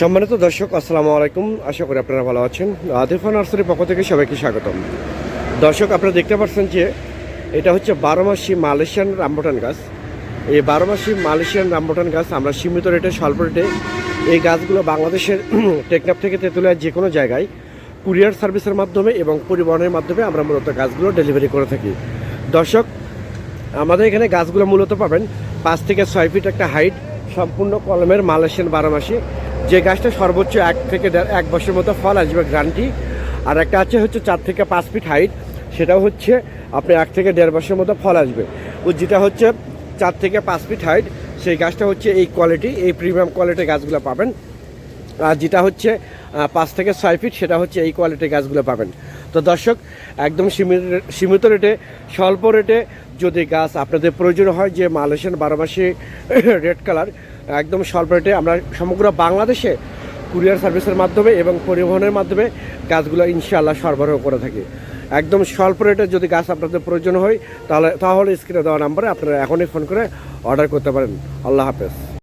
সম্মানিত দর্শক, আসসালামু আলাইকুম। আশা করি আপনারা ভালো আছেন। আতিফা নার্সারির পক্ষ থেকে সবাইকে স্বাগতম। দর্শক, আপনারা দেখতে পাচ্ছেন যে এটা হচ্ছে বারো মাসি মালয়েশিয়ান রামবুটান গাছ। এই বারো মাসি মালয়েশিয়ান রামবুটান গাছ আমরা সীমিত রেটে, স্বল্প রেটে এই গাছগুলো বাংলাদেশের টেকনাপ থেকে তেঁতুলিয়ার যে কোনো জায়গায় কুরিয়ার সার্ভিসের মাধ্যমে এবং পরিবহনের মাধ্যমে আমরা মূলত গাছগুলো ডেলিভারি করে থাকি। দর্শক, আমাদের এখানে গাছগুলো মূলত পাবেন পাঁচ থেকে ছয় ফিট একটা হাইট, সম্পূর্ণ কলমের মালয়েশিয়ান বারো মাসি যে গাছটা সর্বোচ্চ এক থেকে এক বছর মতো ফল আসবে গ্রান্টি। আর একটা আছে হচ্ছে চার থেকে পাঁচ ফিট হাইট। সেটাও হচ্ছে আপনি এক থেকে দেড় বছরের মতো ফল আসবে। ও যেটা হচ্ছে চার থেকে পাঁচ ফিট হাইট, সেই গাছটা হচ্ছে এই কোয়ালিটি, এই প্রিমিয়াম কোয়ালিটির গাছগুলো পাবেন। আর যেটা হচ্ছে পাঁচ থেকে ছয় ফিট, সেটা হচ্ছে এই কোয়ালিটির গাছগুলো পাবেন। তো দর্শক, একদম সীমিত সীমিত রেটে, স্বল্প রেটে যদি গাছ আপনাদের প্রয়োজন হয় যে মালয়েশিয়ান বারোমাসি রেড কালার, একদম স্বল্প রেটে আমরা সমগ্র বাংলাদেশে কুরিয়ার সার্ভিসের মাধ্যমে এবং পরিবহনের মাধ্যমে গাছগুলো ইনশাল্লাহ সরবরাহ করে থাকি। একদম স্বল্প রেটে যদি গাছ আপনাদের প্রয়োজন হয়, তাহলে তাহলে স্ক্রিনে দেওয়া নাম্বারে আপনারা এখনই ফোন করে অর্ডার করতে পারেন। আল্লাহ হাফেজ।